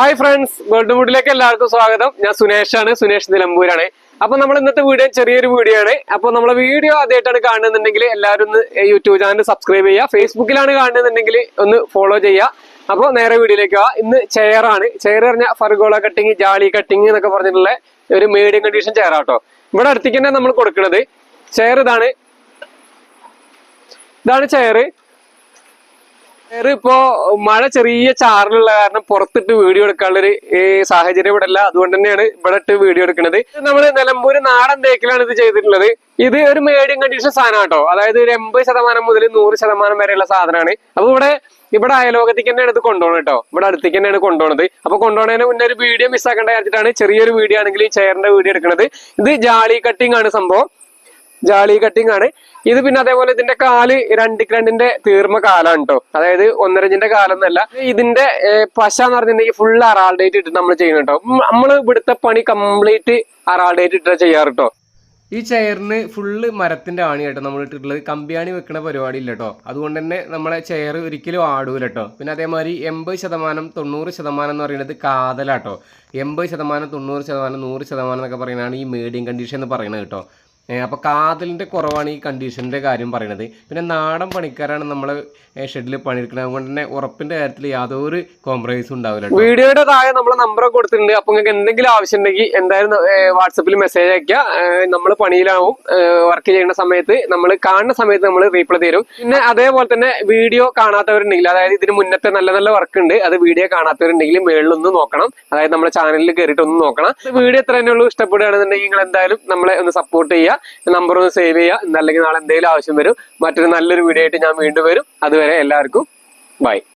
Hi friends world മൂഡിലേക്ക് എല്ലാവർക്കും സ്വാഗതം. ഞാൻ സുനേഷാണ്. സുനേഷ് നിലമ്പൂരാണ്. അപ്പൊ നമ്മൾ ഇന്നത്തെ വീഡിയോ ചെറിയൊരു വീഡിയോ ആണ്. അപ്പൊ നമ്മളെ വീഡിയോ ആദ്യമായിട്ടാണ് കാണുന്നുണ്ടെങ്കിൽ എല്ലാവരും ഒന്ന് യൂട്യൂബ് ചാനൽ സബ്സ്ക്രൈബ് ചെയ്യുക. ഫേസ്ബുക്കിലാണ് കാണുന്നുണ്ടെങ്കിൽ ഒന്ന് ഫോളോ ചെയ്യുക. അപ്പോൾ നേരെ വീഡിയോയിലേക്ക് പോവാം ഇന്ന് ചെയറാണ് ചെയർ പറഞ്ഞ ഫർഗോള കട്ടിങ് ജാളി കട്ടിങ് എന്നൊക്കെ പറഞ്ഞിട്ടുള്ള ഒരു മീഡിയം കണ്ടീഷൻ ചെയർ ആട്ടോ ഇവിടെ അടുത്തേക്ക് തന്നെ നമ്മൾ കൊടുക്കുന്നത് ചെയർ ഇതാണ്. ഇതാണ് ചെയർ ചെയർ ഇപ്പോ മഴ ചെറിയ ചാറിലുള്ള കാരണം പുറത്തിട്ട് വീഡിയോ എടുക്കാനുള്ളൊരു സാഹചര്യം ഇവിടെ അല്ല അതുകൊണ്ട് തന്നെയാണ് ഇവിടെ ഇട്ട് വീഡിയോ എടുക്കുന്നത്. നമ്മൾ നിലമ്പൂര് നാടൻ തേക്കിലാണ് ഇത് ചെയ്തിട്ടുള്ളത്. ഇത് ഒരു മീഡിയം കണ്ടീഷൻ സാധനം കേട്ടോ. അതായത് ഒരു എൺപത് ശതമാനം മുതൽ നൂറ് ശതമാനം വരെയുള്ള സാധനമാണ്. അപ്പൊ ഇവിടെ ഇവിടെ അയലോകത്തേക്ക് തന്നെയാണ് ഇത് കൊണ്ടുപോകണം കേട്ടോ. ഇവിടെ അടുത്തേക്ക് തന്നെയാണ് കൊണ്ടുപോകുന്നത് അപ്പൊ കൊണ്ടുപോകുന്നതിന് മുന്നേ ഒരു വീഡിയോ മിസ്സാക്കേണ്ട കാര്യത്തിലാണ് ചെറിയൊരു വീഡിയോ ആണെങ്കിൽ ഈ ചെയറിന്റെ വീഡിയോ എടുക്കുന്നത്. ഇത് ജാളി കട്ടിംഗ് ആണ് സംഭവം. ജാളി കട്ടിങ് ആണ്. ഇത് പിന്നെ അതേപോലെ ഇതിന്റെ കാൽ രണ്ടിക്ക് രണ്ടിന്റെ തീർമ കാലാണ് കേട്ടോ അതായത് ഒന്നരഞ്ചിന്റെ കാലൊന്നല്ല. ഇതിന്റെ പശ എന്ന് പറഞ്ഞിട്ടുണ്ടെങ്കിൽ ഫുൾ അറാൾഡേറ്റ് ഇട്ട് നമ്മൾ ചെയ്യണം കേട്ടോ നമ്മൾ ഇവിടുത്തെ പണി കംപ്ലീറ്റ് അറാൾഡേറ്റ് ഇട്ടാ ചെയ്യാറ് കേട്ടോ ഈ ചെയറിന് ഫുള്ള് മരത്തിന്റെ ആണി കേട്ടോ നമ്മൾ ഇട്ടിട്ടുള്ളത്. കമ്പിയാണി വെക്കണ പരിപാടി ഇല്ല കേട്ടോ അതുകൊണ്ട് തന്നെ നമ്മളെ ചെയർ ഒരിക്കലും ആടൂല കേട്ടോ പിന്നെ അതേമാതിരി എൺപത് ശതമാനം തൊണ്ണൂറ് ശതമാനം എന്ന് പറയുന്നത് കാതലാട്ടോ എൺപത് ശതമാനം തൊണ്ണൂറ് ശതമാനം നൂറ് ശതമാനം എന്നൊക്കെ പറയുന്നതാണ് ഈ മീഡിയം കണ്ടീഷൻ എന്ന് പറയുന്നത് കേട്ടോ അപ്പോൾ കാതലിന്റെ കുറവാണ് ഈ കണ്ടീഷന്റെ കാര്യം പറയുന്നത് പിന്നെ നാടൻ പണിക്കാരാണ് നമ്മൾ ഷെഡിൽ പണിയെടുക്കുന്നത് അതുകൊണ്ട് തന്നെ ഉറപ്പിന്റെ കാര്യത്തിൽ യാതൊരു കോംപ്രമൈസും ഉണ്ടാവില്ല വീഡിയോയുടെ താഴെ നമ്മൾ നമ്പർ കൊടുത്തിട്ടുണ്ട്. അപ്പോൾ നിങ്ങൾക്ക് എന്തെങ്കിലും ആവശ്യം ഉണ്ടെങ്കിൽ എന്തായാലും വാട്സപ്പിൽ മെസ്സേജ് അയക്കുക നമ്മൾ പണിയിലാവും. വർക്ക് ചെയ്യുന്ന സമയത്ത് നമ്മൾ കാണുന്ന സമയത്ത് നമ്മൾ റീപ്ലൈ തരും. പിന്നെ അതേപോലെ തന്നെ വീഡിയോ കാണാത്തവരുണ്ടെങ്കിൽ അതായത് ഇതിന് മുന്നത്തെ നല്ല നല്ല വർക്ക് ഉണ്ട്. അത് വീഡിയോ കാണാത്തവരുണ്ടെങ്കിൽ മേളിലൊന്ന് നോക്കണം. അതായത് നമ്മുടെ ചാനലിൽ കയറിയിട്ട് ഒന്ന് നോക്കണം. വീഡിയോ എത്ര തന്നെ ഉള്ളൂ. ഇഷ്ടപ്പെടുകയാണെന്നുണ്ടെങ്കിൽ നിങ്ങൾ എന്തായാലും നമ്മളെ ഒന്ന് സപ്പോർട്ട് ചെയ്യുക. നമ്പർ ഒന്ന് സേവ് ചെയ്യുക. അല്ലെങ്കിൽ നാളെ എന്തെങ്കിലും ആവശ്യം വരും. മറ്റൊരു നല്ലൊരു വീഡിയോ ആയിട്ട് ഞാൻ വീണ്ടും വരും. അതുവരെ എല്ലാവർക്കും ബൈ